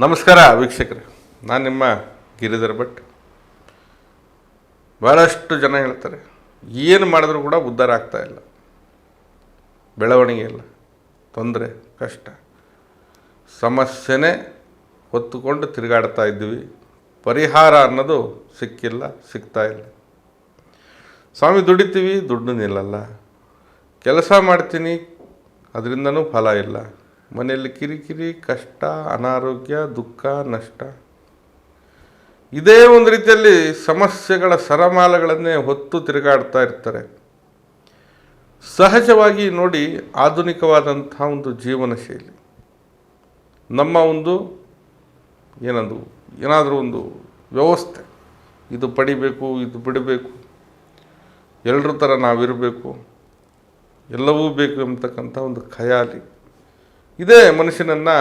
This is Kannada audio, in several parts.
ನಮಸ್ಕಾರ ವೀಕ್ಷಕರೇ, ನಾನು ನಿಮ್ಮ ಗಿರಿಧರ್ ಭಟ್. ಭಾಳಷ್ಟು ಜನ ಹೇಳ್ತಾರೆ, ಏನು ಮಾಡಿದ್ರೂ ಕೂಡ ಉದ್ಧಾರ ಆಗ್ತಾ ಇಲ್ಲ. ಬೆಳವಣಿಗೆ ಇಲ್ಲ, ತೊಂದರೆ, ಕಷ್ಟ. ಸಮಸ್ಯೆನೇ ಹೊತ್ತುಕೊಂಡು ತಿರುಗಾಡ್ತಾ ಇದ್ದೀವಿ. ಪರಿಹಾರ ಅನ್ನೋದು ಸಿಕ್ಕಿಲ್ಲ, ಸಿಗ್ತಾ ಇಲ್ಲ. ಸ್ವಾಮಿ, ದುಡಿತೀವಿ, ದುಡ್ಡು ನಿಲ್ಲಲ್ಲ. ಕೆಲಸ ಮಾಡ್ತೀನಿ, ಅದರಿಂದನೂ ಫಲ ಇಲ್ಲ. ಮನೆಯಲ್ಲಿ ಕಿರಿಕಿರಿ, ಕಷ್ಟ, ಅನಾರೋಗ್ಯ, ದುಃಖ, ನಷ್ಟ. ಇದೇ ಒಂದು ರೀತಿಯಲ್ಲಿ ಸಮಸ್ಯೆಗಳ ಸರಮಾಲೆಗಳನ್ನೇ ಹೊತ್ತು ತಿರುಗಾಡ್ತಾ ಇರ್ತಾರೆ. ಸಹಜವಾಗಿ ನೋಡಿ ಆಧುನಿಕವಾದಂಥ ಒಂದು ಜೀವನ ಶೈಲಿ. ನಮ್ಮ ಒಂದು ಏನದು, ಏನಾದರೂ ಒಂದು ವ್ಯವಸ್ಥೆ. ಇದು ಪಡಿಬೇಕು, ಇದು ಬಿಡಬೇಕು. ಎಲ್ಲರ ಥರ ನಾವಿರಬೇಕು. ಎಲ್ಲವೂ ಬೇಕು ಎಂಬತಕ್ಕಂಥ ಒಂದು ಖಯಾಲಿ. ಇದೇ ಮನುಷ್ಯನನ್ನು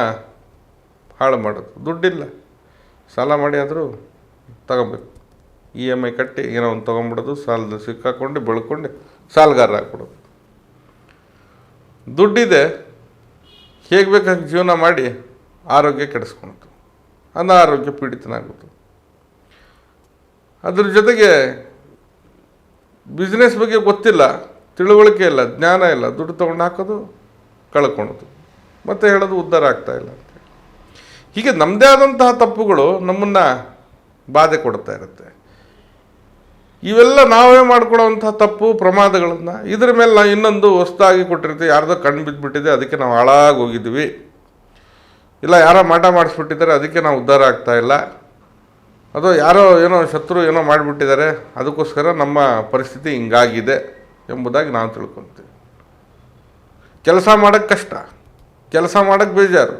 ಹಾಳು ಮಾಡೋದು. ದುಡ್ಡಿಲ್ಲ. ಸಾಲ ಮಾಡಿ ಆದರೂ ತಗೊಬೇಕು. ಇ ಎಂ ಐ ಕಟ್ಟಿ ಏನೋ ಒಂದು ತೊಗೊಂಬಿಡೋದು ಸಾಲದ ಸಿಕ್ಕಾಕೊಂಡು ಬೆಳ್ಕೊಂಡು ಸಾಲಗಾರ ಹಾಕ್ಬಿಡೋದು ದುಡ್ಡಿದೆ. ಹೇಗೆ ಬೇಕಾಗಿ ಜೀವನ ಮಾಡಿ ಆರೋಗ್ಯ ಕೆಡಿಸ್ಕೊಳ್ತು ಅನಾರೋಗ್ಯ ಪೀಡಿತನಾಗೋದು ಅದ್ರ ಜೊತೆಗೆ ಬಿಸ್ನೆಸ್ ಬಗ್ಗೆ ಗೊತ್ತಿಲ್ಲ, ತಿಳುವಳಿಕೆ ಇಲ್ಲ, ಜ್ಞಾನ ಇಲ್ಲ, ದುಡ್ಡು ತೊಗೊಂಡು ಹಾಕೋದು, ಕಳ್ಕೊಳೋದು. ಮತ್ತೆ ಹೇಳೋದು ಉದ್ಧಾರ ಆಗ್ತಾ ಇಲ್ಲ ಅಂತ ಹೀಗೆ ನಮ್ಮದೇ ಆದಂತಹ ತಪ್ಪುಗಳು ನಮ್ಮನ್ನು ಬಾಧೆ ಕೊಡ್ತಾ ಇರುತ್ತೆ. ಇವೆಲ್ಲ ನಾವೇ ಮಾಡ್ಕೊಳ್ಳೋವಂಥ ತಪ್ಪು ಪ್ರಮಾದಗಳನ್ನು ಇದ್ರ ಮೇಲೆ ನಾವು ಇನ್ನೊಂದು ಹೊಸ್ದಾಗಿ ಕೊಟ್ಟಿರ್ತೀವಿ, ಯಾರ್ದೋ ಕಣ್ಣು ಬಿದ್ದುಬಿಟ್ಟಿದೆ ಅದಕ್ಕೆ ನಾವು ಹಾಳಾಗಿ ಹೋಗಿದ್ವಿ ಇಲ್ಲ, ಯಾರೋ ಮಾಟ ಮಾಡಿಸ್ಬಿಟ್ಟಿದ್ದಾರೆ, ಅದಕ್ಕೆ ನಾವು ಉದ್ಧಾರ ಆಗ್ತಾ ಇಲ್ಲ. ಅದು ಯಾರೋ ಏನೋ ಶತ್ರು ಏನೋ ಮಾಡಿಬಿಟ್ಟಿದ್ದಾರೆ, ಅದಕ್ಕೋಸ್ಕರ ನಮ್ಮ ಪರಿಸ್ಥಿತಿ ಹಿಂಗಾಗಿದೆ ಎಂಬುದಾಗಿ ನಾವು ತಿಳ್ಕೊತೀವಿ. ಕೆಲಸ ಮಾಡೋಕ್ಕೆ ಕಷ್ಟ. ಕೆಲಸ ಮಾಡೋಕ್ಕೆ ಬೇಜಾರು.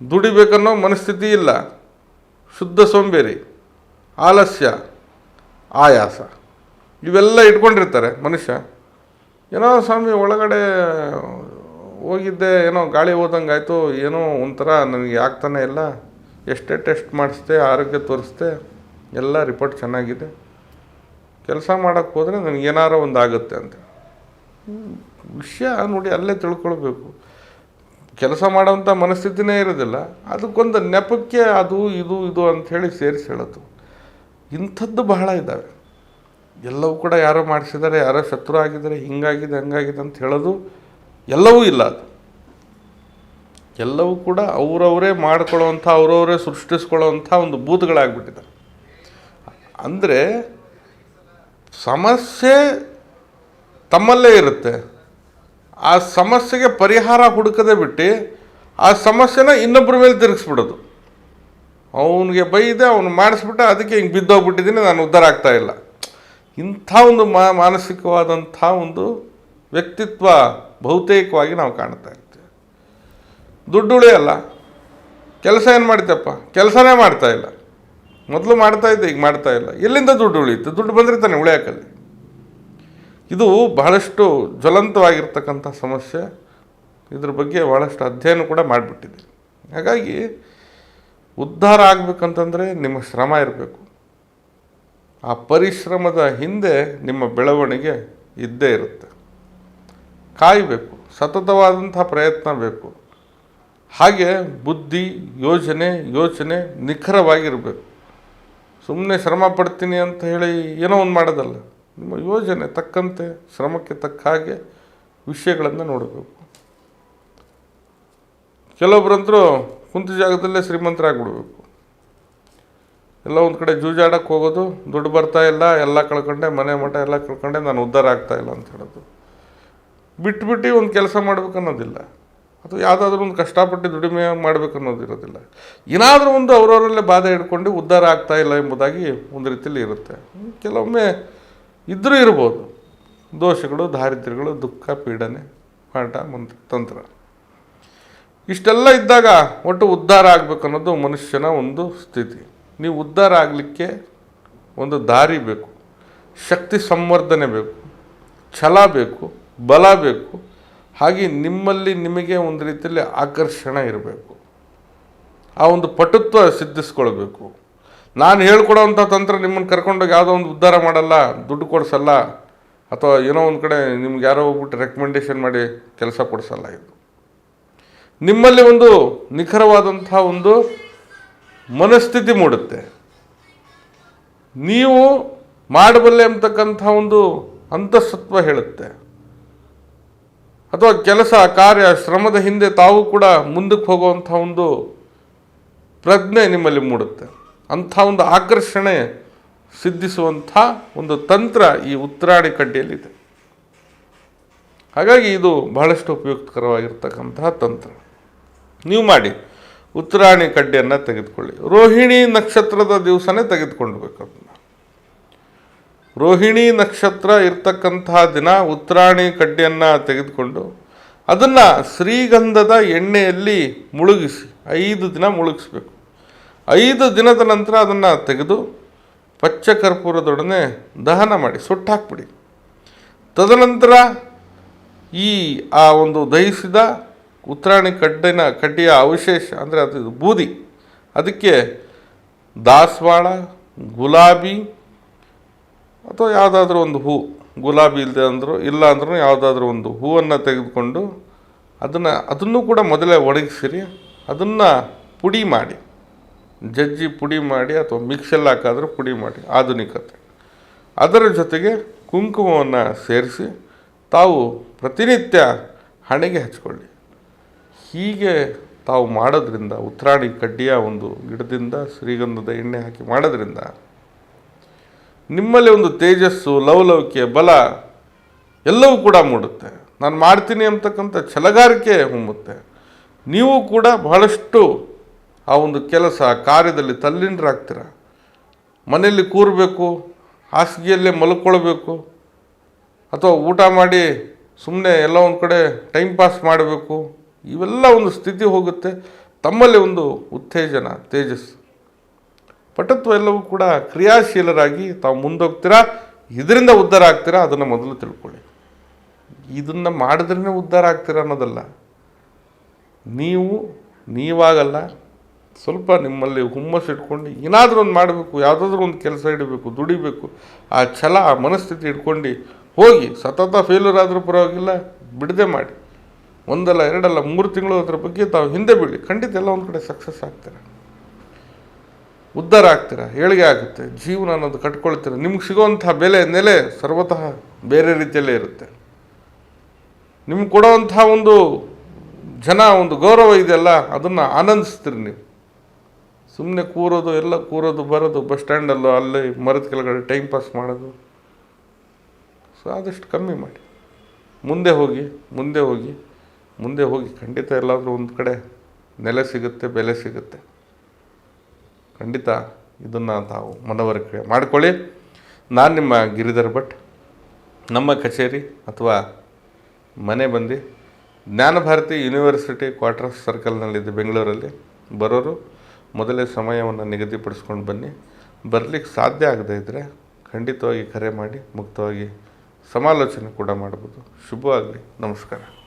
ದುಡಿಬೇಕನ್ನೋ ಮನಸ್ಥಿತಿ ಇಲ್ಲ. ಶುದ್ಧ ಸೋಂಬೇರಿ, ಆಲಸ್ಯ, ಆಯಾಸ. ಇವೆಲ್ಲ ಇಟ್ಕೊಂಡಿರ್ತಾರೆ ಮನುಷ್ಯ. ಏನೋ ಸ್ವಾಮಿ, ಒಳಗಡೆ ಹೋಗಿದ್ದೆ, ಏನೋ ಗಾಳಿ ಹೋದಂಗೆ ಆಯಿತು, ಏನೋ ಒಂಥರ ನನಗೆ ಆಗ್ತಾನೆ ಇಲ್ಲ. ಎಷ್ಟೇ ಟೆಸ್ಟ್ ಮಾಡಿಸ್ದೆ, ಆರೋಗ್ಯ ತೋರಿಸ್ದೆ, ಎಲ್ಲ ರಿಪೋರ್ಟ್ ಚೆನ್ನಾಗಿದೆ. ಕೆಲಸ ಮಾಡೋಕ್ಕೆ ಹೋದರೆ ನನಗೇನಾರೋ ಒಂದು ಆಗುತ್ತೆ ಅಂತ. ವಿಷಯ ನೋಡಿ ಅಲ್ಲೇ ತಿಳ್ಕೊಳ್ಬೇಕು. ಕೆಲಸ ಮಾಡೋವಂಥ ಮನಸ್ಥಿತಿನೇ ಇರೋದಿಲ್ಲ. ಅದಕ್ಕೊಂದು ನೆಪಕ್ಕೆ ಅದು, ಇದು ಇದು ಅಂಥೇಳಿ ಸೇರಿಸಿ ಹೇಳೋದು. ಇಂಥದ್ದು ಬಹಳ ಇದ್ದಾವೆ ಎಲ್ಲವೂ ಕೂಡ ಯಾರೋ ಮಾಡಿಸಿದ್ದಾರೆ, ಯಾರೋ ಶತ್ರು ಆಗಿದ್ದಾರೆ, ಹಿಂಗಾಗಿದೆ, ಹಂಗಾಗಿದೆ ಅಂತ ಹೇಳೋದು ಎಲ್ಲವೂ ಇಲ್ಲ ಅದು. ಎಲ್ಲವೂ ಕೂಡ ಅವರವರೇ ಮಾಡ್ಕೊಳ್ಳೋವಂಥ, ಅವರವರೇ ಸೃಷ್ಟಿಸ್ಕೊಳ್ಳೋವಂಥ ಒಂದು ಬೂತ್ಗಳಾಗ್ಬಿಟ್ಟಿದೆ ಅಂದರೆ ಸಮಸ್ಯೆ ತಮ್ಮಲ್ಲೇ ಇರುತ್ತೆ. ಆ ಸಮಸ್ಯೆಗೆ ಪರಿಹಾರ ಹುಡುಕದೆ ಬಿಟ್ಟು ಆ ಸಮಸ್ಯೆನ ಇನ್ನೊಬ್ಬರ ಮೇಲೆ ತಿರುಗಿಸ್ಬಿಡೋದು. ಅವನಿಗೆ ಬೈದೆ, ಅವನು ಮಾಡಿಸ್ಬಿಟ್ಟೆ, ಅದಕ್ಕೆ ಹಿಂಗೆ ಬಿದ್ದೋಗ್ಬಿಟ್ಟಿದ್ದೀನಿ, ನಾನು ಉದ್ಧಾರ ಆಗ್ತಾ ಇಲ್ಲ. ಇಂಥ ಒಂದು ಮಾ, ಮಾನಸಿಕವಾದಂಥ ಒಂದು ವ್ಯಕ್ತಿತ್ವ ಬಹುತೇಕವಾಗಿ ನಾವು ಕಾಣ್ತಾ ಇರ್ತೀವಿ. ದುಡ್ಡು ಉಳಿಯಲ್ಲ. ಕೆಲಸ ಏನು ಮಾಡ್ತೀಯಪ್ಪ ಕೆಲಸನೇ ಮಾಡ್ತಾ ಇಲ್ಲ. ಮೊದಲು ಮಾಡ್ತಾ ಇದ್ದೆ, ಈಗ ಮಾಡ್ತಾ ಇಲ್ಲ. ಎಲ್ಲಿಂದ ದುಡ್ಡು ಉಳಿಯುತ್ತೆ? ದುಡ್ಡು ಬಂದರೆ ತಾನೆ ಇದು ಬಹಳಷ್ಟು ಜ್ವಲಂತವಾಗಿರ್ತಕ್ಕಂಥ ಸಮಸ್ಯೆ. ಇದ್ರ ಬಗ್ಗೆ ಭಾಳಷ್ಟು ಅಧ್ಯಯನ ಕೂಡ ಮಾಡಿಬಿಟ್ಟಿದೆ. ಹಾಗಾಗಿ ಉದ್ಧಾರ ಆಗಬೇಕಂತಂದರೆ ನಿಮ್ಮ ಶ್ರಮ ಇರಬೇಕು. ಆ ಪರಿಶ್ರಮದ ಹಿಂದೆ ನಿಮ್ಮ ಬೆಳವಣಿಗೆ ಇದ್ದೇ ಇರುತ್ತೆ. ಕಾಯಬೇಕು, ಸತತವಾದಂಥ ಪ್ರಯತ್ನ ಬೇಕು. ಹಾಗೆ ಬುದ್ಧಿ, ಯೋಜನೆ, ಯೋಚನೆ ನಿಖರವಾಗಿರಬೇಕು. ಸುಮ್ಮನೆ ಶ್ರಮ ಪಡ್ತೀನಿ ಅಂತ ಹೇಳಿ ಏನೋ ಒಂದು ಮಾಡೋದಲ್ಲ. ನಿಮ್ಮ ಯೋಜನೆ ತಕ್ಕಂತೆ, ಶ್ರಮಕ್ಕೆ ತಕ್ಕ ಹಾಗೆ ವಿಷಯಗಳನ್ನು ನೋಡಬೇಕು. ಕೆಲವೊಬ್ಬರಂತರೂ ಕುಂತ ಜಾಗದಲ್ಲೇ ಶ್ರೀಮಂತರಾಗ್ಬಿಡ್ಬೇಕು. ಎಲ್ಲ ಒಂದು ಕಡೆ ಜೂಜಾಡಕ್ಕೆ ಹೋಗೋದು, ದುಡ್ಡು ಬರ್ತಾ ಇಲ್ಲ, ಎಲ್ಲ ಕಳ್ಕೊಂಡೆ, ಮನೆ ಮಠ ಎಲ್ಲ ಕಳ್ಕೊಂಡೆ, ನಾನು ಉದ್ಧಾರ ಆಗ್ತಾ ಇಲ್ಲ ಅಂತ ಹೇಳೋದು. ಬಿಟ್ಬಿಟ್ಟು ಒಂದು ಕೆಲಸ ಮಾಡ್ಬೇಕು ಅನ್ನೋದಿಲ್ಲ. ಅಥವಾ ಯಾವುದಾದ್ರೂ ಒಂದು ಕಷ್ಟಪಟ್ಟು ದುಡಿಮೆ ಮಾಡ್ಬೇಕು ಅನ್ನೋದು ಇರೋದಿಲ್ಲ. ಏನಾದರೂ ಒಂದು ಅವರವರಲ್ಲೇ ಬಾಧೆ ಹಿಡ್ಕೊಂಡು ಉದ್ಧಾರ ಆಗ್ತಾಯಿಲ್ಲ ಎಂಬುದಾಗಿ ಒಂದು ರೀತಿಯಲ್ಲಿ ಇರುತ್ತೆ. ಕೆಲವೊಮ್ಮೆ ಇದ್ದರೂ ಇರ್ಬೋದು. ದೋಷಗಳು, ದಾರಿದ್ರ್ಯಗಳು, ದುಃಖ, ಪೀಡನೆ, ಪಾಠ, ಮಂತ್ರ, ತಂತ್ರ. ಇಷ್ಟೆಲ್ಲ ಇದ್ದಾಗ ಒಟ್ಟು ಉದ್ಧಾರ ಆಗಬೇಕು ಅನ್ನೋದು ಮನುಷ್ಯನ ಒಂದು ಸ್ಥಿತಿ. ನೀವು ಉದ್ಧಾರ ಆಗಲಿಕ್ಕೆ ಒಂದು ದಾರಿ ಬೇಕು. ಶಕ್ತಿ ಸಂವರ್ಧನೆ ಬೇಕು. ಛಲ ಬೇಕು. ಬಲ ಬೇಕು. ಹಾಗೆ ನಿಮ್ಮಲ್ಲಿ ನಿಮಗೆ ಒಂದು ರೀತಿಯಲ್ಲಿ ಆಕರ್ಷಣೆ ಇರಬೇಕು. ಆ ಒಂದು ಪಟುತ್ವ ಸಿದ್ಧಿಸ್ಕೊಳ್ಬೇಕು. ನಾನು ಹೇಳ್ಕೊಡೋವಂಥ ತಂತ್ರ ನಿಮ್ಮನ್ನು ಕರ್ಕೊಂಡೋಗಿ ಯಾವುದೋ ಒಂದು ಉದ್ಧಾರ ಮಾಡಲ್ಲ, ದುಡ್ಡು ಕೊಡಿಸಲ್ಲ, ಅಥವಾ ಏನೋ ಒಂದು ಕಡೆ ನಿಮ್ಗೆ ಯಾರೋ ಹೋಗ್ಬಿಟ್ಟು ರೆಕಮೆಂಡೇಶನ್ ಮಾಡಿ ಕೆಲಸ ಕೊಡಿಸಲ್ಲ ಇದು. ನಿಮ್ಮಲ್ಲಿ ಒಂದು ನಿಖರವಾದಂಥ ಒಂದು ಮನಸ್ಥಿತಿ ಮೂಡುತ್ತೆ. ನೀವು ಮಾಡಬಲ್ಲೆ ಅಂತಕ್ಕಂಥ ಒಂದು ಅಂತಸ್ತತ್ವ ಹೇಳುತ್ತೆ. ಅಥವಾ ಕೆಲಸ, ಕಾರ್ಯ, ಶ್ರಮದ ಹಿಂದೆ ತಾವು ಕೂಡ ಮುಂದಕ್ಕೆ ಹೋಗುವಂಥ ಒಂದು ಪ್ರಜ್ಞೆ ನಿಮ್ಮಲ್ಲಿ ಮೂಡುತ್ತೆ. ಅಂಥ ಒಂದು ಆಕರ್ಷಣೆ ಸಿದ್ಧಿಸುವಂಥ ಒಂದು ತಂತ್ರ ಈ ಉತ್ತರಾಣಿ ಕಡ್ಡಿಯಲ್ಲಿದೆ. ಹಾಗಾಗಿ ಇದು ಬಹಳಷ್ಟು ಉಪಯುಕ್ತಕರವಾಗಿರ್ತಕ್ಕಂತಹ ತಂತ್ರ. ನೀವು ಮಾಡಿ ಉತ್ತರಾಣಿ ಕಡ್ಡಿಯನ್ನು ತೆಗೆದುಕೊಳ್ಳಿ. ರೋಹಿಣಿ ನಕ್ಷತ್ರದ ದಿವಸನೇ ತೆಗೆದುಕೊಳ್ಬೇಕು ಅದನ್ನು. ರೋಹಿಣಿ ನಕ್ಷತ್ರ ಇರ್ತಕ್ಕಂತಹ ದಿನ ಉತ್ತರಾಣಿ ಕಡ್ಡಿಯನ್ನು ತೆಗೆದುಕೊಂಡು ಅದನ್ನು ಶ್ರೀಗಂಧದ ಎಣ್ಣೆಯಲ್ಲಿ ಮುಳುಗಿಸಿ, ಐದು ದಿನ ಮುಳುಗಿಸ್ಬೇಕು. ಐದು ದಿನದ ನಂತರ ಅದನ್ನು ತೆಗೆದು ಪಚ್ಚ ಕರ್ಪೂರದೊಡನೆ ದಹನ ಮಾಡಿ, ಸುಟ್ಟು ಹಾಕ್ಬಿಡಿ. ತದನಂತರ ಈ ಆ ಒಂದು ದಹಿಸಿದ ಉತ್ತರಾಣಿ ಕಡ್ಡಿನ, ಕಡ್ಡಿಯ ಅವಶೇಷ, ಅಂದರೆ ಅದು ಬೂದಿ, ಅದಕ್ಕೆ ದಾಸವಾಳ, ಗುಲಾಬಿ ಅಥವಾ ಯಾವುದಾದ್ರೂ ಒಂದು ಹೂ, ಗುಲಾಬಿ ಇಲ್ಲದೆ ಅಂದರೂ, ಇಲ್ಲ ಅಂದ್ರೂ ಯಾವುದಾದ್ರೂ ಒಂದು ಹೂವನ್ನು ತೆಗೆದುಕೊಂಡು ಅದನ್ನು ಅದನ್ನು ಕೂಡ ಮೊದಲೇ ಒಣಗಿಸಿರಿ, ಅದನ್ನು ಪುಡಿ ಮಾಡಿ. ಜಜ್ಜಿ ಪುಡಿ ಮಾಡಿ ಅಥವಾ ಮಿಕ್ಸಲ್ಲಿ ಹಾಕಾದರೂ ಪುಡಿ ಮಾಡಿ ಆಧುನಿಕತೆ ಅದರ ಜೊತೆಗೆ ಕುಂಕುಮವನ್ನು ಸೇರಿಸಿ ತಾವು ಪ್ರತಿನಿತ್ಯ ಹಣೆಗೆ ಹಚ್ಕೊಳ್ಳಿ. ಹೀಗೆ ತಾವು ಮಾಡೋದ್ರಿಂದ ಉತ್ತರಾಣಿ ಕಡ್ಡಿಯ ಒಂದು ಗಿಡದಿಂದ ಶ್ರೀಗಂಧದ ಎಣ್ಣೆ ಹಾಕಿ ಮಾಡೋದ್ರಿಂದ ನಿಮ್ಮಲ್ಲಿ ಒಂದು ತೇಜಸ್ಸು, ಲವಲವಿಕೆ, ಬಲ ಎಲ್ಲವೂ ಕೂಡ ಮೂಡುತ್ತೆ. ನಾನು ಮಾಡ್ತೀನಿ ಅಂತಕ್ಕಂಥ ಛಲಗಾರಿಕೆ ಹೊಮ್ಮುತ್ತೆ ನೀವು ಕೂಡ ಬಹಳಷ್ಟು ಆ ಒಂದು ಕೆಲಸ ಕಾರ್ಯದಲ್ಲಿ ತಲ್ಲೀನರಾಗ್ತೀರ? ಮನೆಯಲ್ಲಿ ಕೂರಬೇಕು, ಹಾಸಿಗೆಯಲ್ಲೇ ಮಲ್ಕೊಳ್ಬೇಕು, ಅಥವಾ ಊಟ ಮಾಡಿ ಸುಮ್ಮನೆ ಎಲ್ಲ ಒಂದು ಕಡೆ ಟೈಮ್ ಪಾಸ್ ಮಾಡಬೇಕು, ಇವೆಲ್ಲ ಒಂದು ಸ್ಥಿತಿ ಹೋಗುತ್ತೆ. ತಮ್ಮಲ್ಲಿ ಒಂದು ಉತ್ತೇಜನ ತೇಜಸ್ಸು ಪಟತ್ವ ಎಲ್ಲವೂ ಕೂಡ ಕ್ರಿಯಾಶೀಲರಾಗಿ ತಾವು ಮುಂದೋಗ್ತೀರಾ? ಇದರಿಂದ ಉದ್ಧಾರ ಆಗ್ತೀರಾ ಅದನ್ನು ಮೊದಲು ತಿಳ್ಕೊಳ್ಳಿ. ಇದನ್ನು ಮಾಡಿದ್ರೇ ಉದ್ಧಾರ ಆಗ್ತೀರಾ ಅನ್ನೋದಲ್ಲ. ನೀವು, ನೀವಾಗಲ್ಲ ಸ್ವಲ್ಪ ನಿಮ್ಮಲ್ಲಿ ಹುಮ್ಮಸ್ಸು ಇಟ್ಕೊಂಡು ಏನಾದರೂ ಒಂದು ಮಾಡಬೇಕು, ಯಾವುದಾದ್ರೂ ಒಂದು ಕೆಲಸ ಇಡಬೇಕು, ದುಡಿಬೇಕು, ಆ ಛಲ, ಆ ಮನಸ್ಥಿತಿ ಇಟ್ಕೊಂಡು ಹೋಗಿ, ಸತತ ಫೇಲ್ಯೂರ್ ಆದರೂ ಪರವಾಗಿಲ್ಲ, ಬಿಡದೆ ಮಾಡಿ. ಒಂದಲ್ಲ, ಎರಡಲ್ಲ, ಮೂರು ತಿಂಗಳು ಅದರ ಬಗ್ಗೆ ತಾವು ಹಿಂದೆ ಬಿಡಿ ಖಂಡಿತ ಎಲ್ಲ ಒಂದು ಕಡೆ ಸಕ್ಸಸ್ ಆಗ್ತೀರ? ಉದ್ಧಾರ ಆಗ್ತೀರ? ಏಳಿಗೆ ಆಗುತ್ತೆ. ಜೀವನ ಅನ್ನೋದು ಕಟ್ಕೊಳ್ತೀರ? ನಿಮ್ಗೆ ಸಿಗೋವಂಥ ಬೆಲೆ, ನೆಲೆ ಸರ್ವತಃ ಬೇರೆ ರೀತಿಯಲ್ಲೇ ಇರುತ್ತೆ. ನಿಮ್ಗೆ ಕೊಡೋವಂಥ ಒಂದು ಜನ, ಒಂದು ಗೌರವ ಇದೆಯಲ್ಲ, ಅದನ್ನು ಆನಂದಿಸ್ತೀರಿ ನೀವು. ಸುಮ್ಮನೆ ಕೂರೋದು, ಎಲ್ಲ ಕೂರೋದು, ಬರೋದು, ಬಸ್ ಸ್ಟ್ಯಾಂಡಲ್ಲೋ, ಅಲ್ಲಿ ಮರದ ಕೆಳಗಡೆ ಟೈಮ್ ಪಾಸ್ ಮಾಡೋದು. ಸೊ ಆದಷ್ಟು ಕಮ್ಮಿ ಮಾಡಿ. ಮುಂದೆ ಹೋಗಿ ಮುಂದೆ ಹೋಗಿ ಮುಂದೆ ಹೋಗಿ. ಖಂಡಿತ ಎಲ್ಲಾದರೂ ಒಂದು ಕಡೆ ನೆಲೆ ಸಿಗುತ್ತೆ, ಬೆಲೆ ಸಿಗುತ್ತೆ. ಖಂಡಿತ ಇದನ್ನು ತಾವು ಮನವರಿಕೆ ಮಾಡಿಕೊಳ್ಳಿ. ನಾನು ನಿಮ್ಮ ಗಿರಿಧರ್ ಭಟ್. ನಮ್ಮ ಕಚೇರಿ ಅಥವಾ ಮನೆ ಬಂದು ಜ್ಞಾನಭಾರತಿ ಯೂನಿವರ್ಸಿಟಿ ಕ್ವಾರ್ಟರ್ಸ್ ಸರ್ಕಲ್ನಲ್ಲಿದೆ ಬೆಂಗಳೂರಲ್ಲಿ. ಬರೋರು ಮೊದಲೇ ಸಮಯವನ್ನು ನಿಗದಿಪಡಿಸ್ಕೊಂಡು ಬನ್ನಿ. ಬರಲಿಕ್ಕೆ ಸಾಧ್ಯ ಆಗದೇ ಇದ್ದರೆ ಖಂಡಿತವಾಗಿ ಕರೆ ಮಾಡಿ, ಮುಕ್ತವಾಗಿ ಸಮಾಲೋಚನೆ ಕೂಡ ಮಾಡ್ಬೋದು. ಶುಭವಾಗಲಿ. ನಮಸ್ಕಾರ.